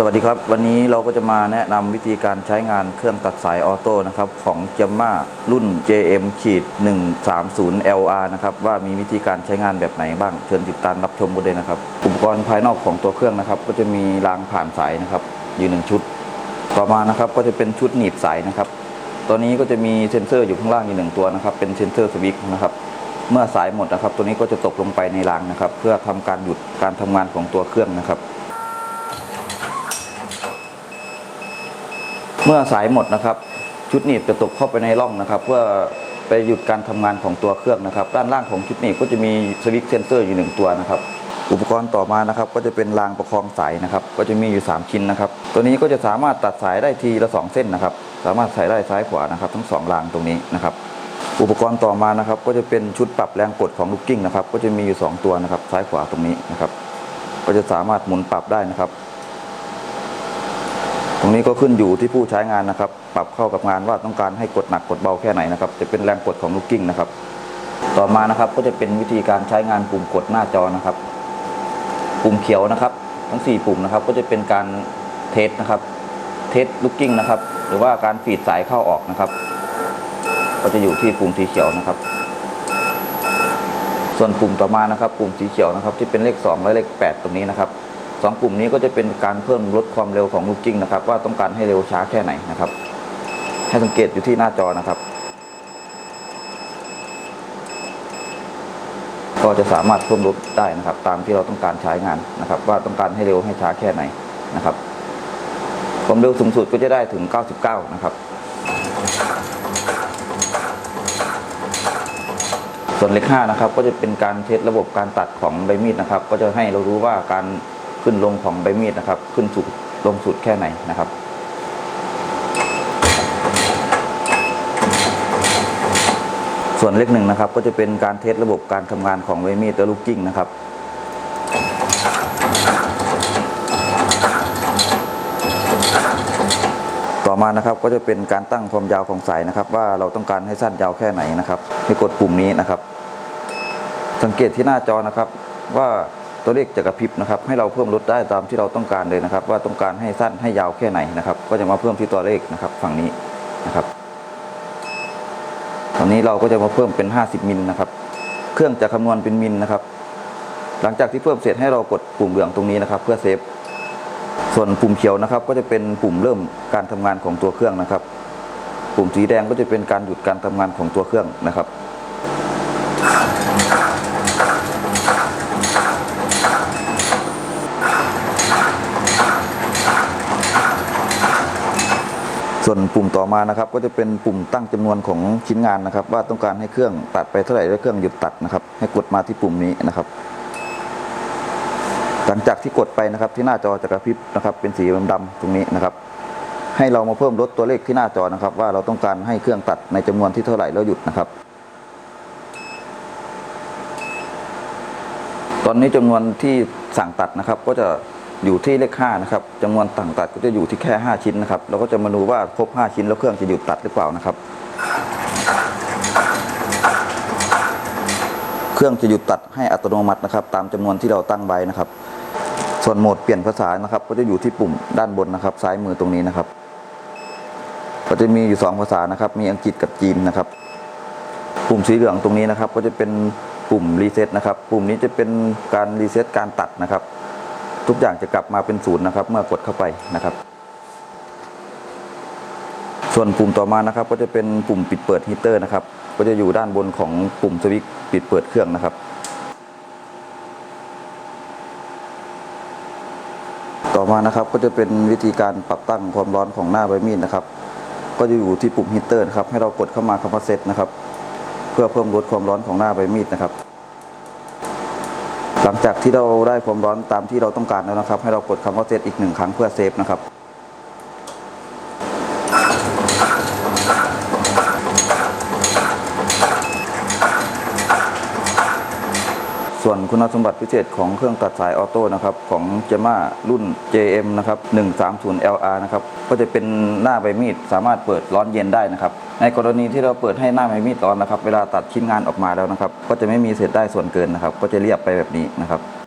สวัสดีครับ วันนี้เราก็จะมาแนะนำวิธีการใช้งานเครื่องตัดสายออโต้นะครับของ j a m a รุ่น JM ขีด130 LR นะครับว่ามีวิธีการใช้งานแบบไหนบ้างเชิญติดตามรับชมกันเลยนะครับอุปกรณ์ภายนอกของตัวเครื่องนะครับ ก็จะมีรางผ่านสายนะครับอยู่หนึ่งชุด ต่อมานะครับก็จะเป็นชุดหนีบสายนะครับตัวนี้ก็จะมีเซ็นเซอร์อยู่ข้างล่างอยู่หนึ่งตัวนะครับเป็นเซ็นเซอร์สวิตช์นะครับเมื่อสายหมดนะครับ ตัวนี้ก็จะตกลงไปในรางนะครับ เพื่อทำการหยุดการทำงานของตัวเครื่องนะครับ เมื่อสายหมดนะครับ ชุดหนีบจะตกเข้าไปในร่องนะครับ เพื่อไปหยุดการทำงานของตัวเครื่องนะครับ ด้านล่างของชุดหนีบก็จะมีสวิตช์เซนเซอร์อยู่หนึ่งตัวนะครับ อุปกรณ์ต่อมานะครับ ก็จะเป็นรางประคองสายนะครับ ก็จะมีอยู่ 3 ชิ้นนะครับ ตัวนี้ก็จะสามารถตัดสายได้ทีละ 2 เส้นนะครับ สามารถใส่ได้ซ้ายขวานะครับ ทั้งสองรางตรงนี้นะครับอุปกรณ์ต่อมานะครับก็จะเป็นชุดปรับแรงกดของลูกกิ้งนะครับ ก็จะมีอยู่ 2 ตัวนะครับ ซ้ายขวาตรงนี้นะครับ ก็จะสามารถหมุนปรับได้นะครับ ตรงนี้ก็ขึ้นอยู่ที่ผู้ใช้งานนะครับ ปรับเข้ากับงานว่าต้องการให้กดหนักกดเบาแค่ไหนนะครับ จะเป็นแรงกดของลูกกิ้งนะครับ ต่อมานะครับก็จะเป็นวิธีการใช้งานปุ่มกดหน้าจอนะครับ ปุ่มเขียวนะครับ ทั้ง 4 ปุ่มนะครับ ก็จะเป็นการเทสนะครับ เทสลูกกิ้งนะครับ หรือว่าการฟีดสายเข้าออกนะครับ ก็จะอยู่ที่ปุ่มสีเขียวนะครับ ส่วนปุ่มต่อมานะครับ ปุ่มสีเขียวนะครับ ที่เป็นเลข2และเลข 8 ตรงนี้นะครับ สองปุ่มนี้ก็จะเป็นการเพิ่มลดความเร็วของลูกกิ้งนะครับ ว่าต้องการให้เร็วช้าแค่ไหนนะครับ ให้สังเกตอยู่ที่หน้าจอนะครับ ก็จะสามารถเพิ่มลดได้นะครับ ตามที่เราต้องการใช้งานนะครับ ว่าต้องการให้เร็วให้ช้าแค่ไหนนะครับ ความเร็วสูงสุดก็จะได้ถึง 99 นะครับ ส่วนเลข5นะครับ ก็จะเป็นการเทสระบบการตัดของใบมีดนะครับ ก็จะให้เรารู้ว่าการ ขึ้นลงของใบมีดนะครับ ขึ้นสุดลงสุดแค่ไหนนะครับส่วนเลขหนึ่งนะครับก็จะเป็นการเทสระบบการทำงานของใบมีดและลูกกิ้งนะครับ ต่อมานะครับก็จะเป็นการตั้งความยาวของสายนะครับ ว่าเราต้องการให้สั้นยาวแค่ไหนนะครับให้กดปุ่มนี้นะครับ สังเกตที่หน้าจอนะครับว่า ตัวเลขจะกระพริบนะครับให้เราเพิ่มลดได้ตามที่เราต้องการเลยนะครับ ว่าต้องการให้สั้นให้ยาวแค่ไหนนะครับ ก็จะมาเพิ่มที่ตัวเลขนะครับ ฝั่งนี้นะครับตอนนี้เราก็จะมาเพิ่มเป็น 50มิลนะครับ เครื่องจะคำนวณเป็นมิลนะครับ หลังจากที่เพิ่มเสร็จให้เรากดปุ่มเหลืองตรงนี้นะครับ เพื่อเซฟส่วนปุ่มเขียวนะครับ ก็จะเป็นปุ่มเริ่มการทำงานของตัวเครื่องนะครับ ปุ่มสีแดงก็จะเป็นการหยุดการทำงานของตัวเครื่องนะครับ ส่วนปุ่มต่อมานะครับก็จะเป็นปุ่มตั้งจำนวนของชิ้นงานนะครับ ว่าต้องการให้เครื่องตัดไปเท่าไหร่แล้วเครื่องหยุดตัดนะครับ ให้กดมาที่ปุ่มนี้นะครับ หลังจากที่กดไปนะครับที่หน้าจอจะกระพริบนะครับ เป็นสีดำๆตรงนี้นะครับ ให้เรามาเพิ่มลดตัวเลขที่หน้าจอนะครับ ว่าเราต้องการให้เครื่องตัดในจำนวนที่เท่าไหร่แล้วหยุดนะครับ ตอนนี้จำนวนที่สั่งตัดนะครับ ก็จะ อยู่ที่เลข5นะครับจำนวนสั่งตัดก็จะอยู่ที่แค่ 5 ชิ้นนะครับเราก็จะมาดูว่าครบ 5 ชิ้นแล้วเครื่องจะหยุดตัดหรือเปล่านะครับ เครื่องจะหยุดตัดให้อัตโนมัตินะครับ ตามจำนวนที่เราตั้งไว้นะครับ ส่วนโหมดเปลี่ยนภาษานะครับ ก็จะอยู่ที่ปุ่มด้านบนนะครับ ซ้ายมือตรงนี้นะครับ ก็จะมีอยู่ 2 ภาษานะครับ มีอังกฤษกับจีนนะครับ ปุ่มสีเหลืองตรงนี้นะครับ ก็จะเป็นปุ่มรีเซ็ตนะครับ ปุ่มนี้จะเป็นการรีเซ็ตการตัดนะครับ ทุกอย่างจะกลับมาเป็นศูนย์นะครับ เมื่อกดเข้าไปนะครับ ส่วนปุ่มต่อมานะครับ ก็จะเป็นปุ่มปิดเปิดฮีเตอร์นะครับ ก็จะอยู่ด้านบนของปุ่มสวิตช์ปิดเปิดเครื่องนะครับ ต่อมานะครับก็จะเป็นวิธีการปรับตั้งความร้อนของหน้าใบมีดนะครับ ก็จะอยู่ที่ปุ่มฮีเตอร์นะครับให้เรากดเข้ามาคำว่าเซตนะครับ เพื่อเพิ่มลดความร้อนของหน้าใบมีดนะครับ หลังจากที่เราได้ความร้อนตามที่เราต้องการแล้วนะครับ ให้เรากดคำว่าเซตอีกหนึ่งครั้งเพื่อเซฟนะครับ วนคุณสมบัติพิเศษของเครื่องตัดสายออโต้นะครับของเจม่ารุ่น JM นะครับ 130 LR นะครับก็จะเป็นหน้าใบมีดสามารถเปิดร้อนเย็นได้นะครับในกรณีที่เราเปิดให้หน้าใบมีดร้อนนะครับ เวลาตัดชิ้นงานออกมาแล้วนะครับ ก็จะไม่มีเศษได้ส่วนเกินนะครับ ก็จะเรียบไปแบบนี้นะครับ